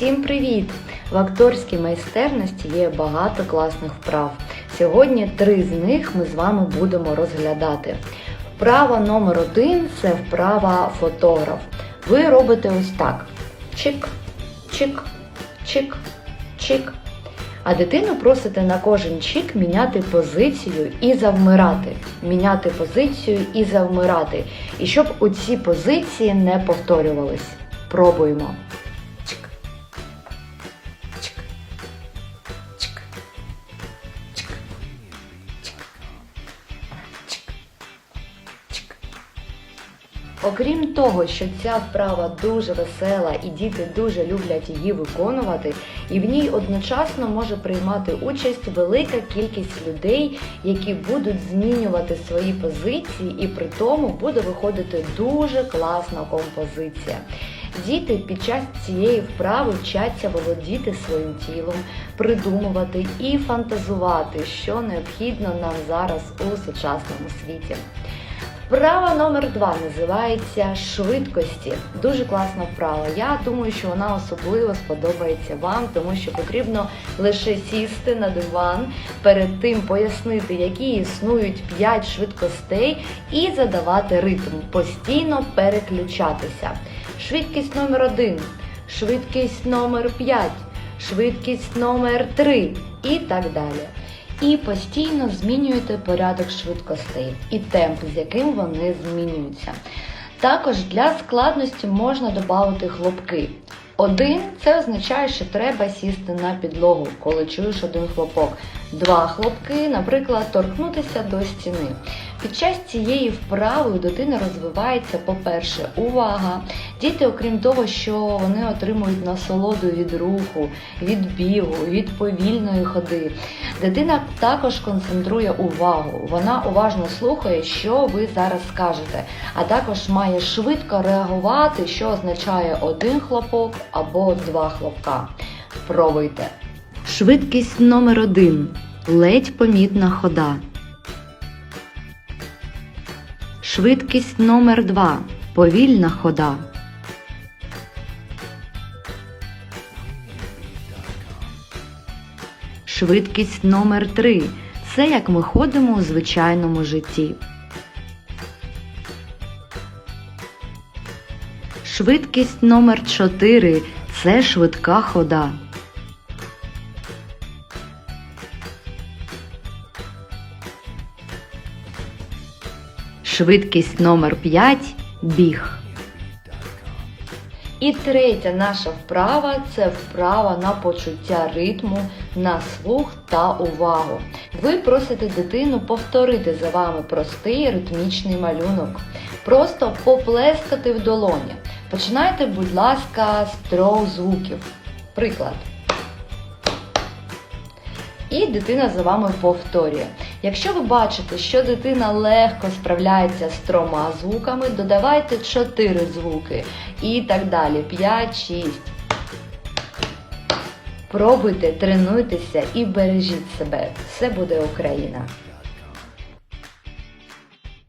Всім привіт! В акторській майстерності є багато класних вправ. Сьогодні три з них ми з вами будемо розглядати. Вправа номер один це вправа фотограф. Ви робите ось так: чик, чик, чик, чик. А дитину просите на кожен чик міняти позицію і завмирати. Міняти позицію і завмирати. І щоб оці позиції не повторювались. Пробуємо. Окрім того, що ця вправа дуже весела і діти дуже люблять її виконувати, і в ній одночасно може приймати участь велика кількість людей, які будуть змінювати свої позиції, і при тому буде виходити дуже класна композиція. Діти під час цієї вправи вчаться володіти своїм тілом, придумувати і фантазувати, що необхідно нам зараз у сучасному світі. Вправа номер два називається швидкості. Дуже класна вправа. Я думаю, що вона особливо сподобається вам, тому що потрібно лише сісти на диван, перед тим пояснити, які існують 5 швидкостей, і задавати ритм, постійно переключатися. Швидкість номер один, швидкість номер 5, швидкість номер 3 і так далі і постійно змінюєте порядок швидкостей і темп, з яким вони змінюються. Також для складності можна додати хлопки. Один це означає, що треба сісти на підлогу, коли чуєш один хлопок. Два хлопки, наприклад, торкнутися до стіни. Під час цієї вправи у дитини розвивається, по-перше, увага. Діти, окрім того, що вони отримують насолоду від руху, від бігу, від повільної ходи. Дитина також концентрує увагу. Вона уважно слухає, що ви зараз скажете, а також має швидко реагувати, що означає один хлопок або два хлопка. Пробуйте. Швидкість номер один. Ледь помітна хода. Швидкість номер 2 Повільна хода. Швидкість номер 3 Це як ми ходимо у звичайному житті. Швидкість номер 4 Це швидка хода. Швидкість номер 5 біг. І третя наша вправа це вправа на почуття ритму, на слух та увагу. Ви просите дитину повторити за вами простий ритмічний малюнок. Просто поплескати в долоні. Починайте, будь ласка, з трьох звуків. Приклад. І дитина за вами повторює. Якщо ви бачите, що дитина легко справляється з трьома звуками, додавайте 4 звуки і так далі. 5, 6. Пробуйте, тренуйтеся і бережіть себе. Все буде Україна!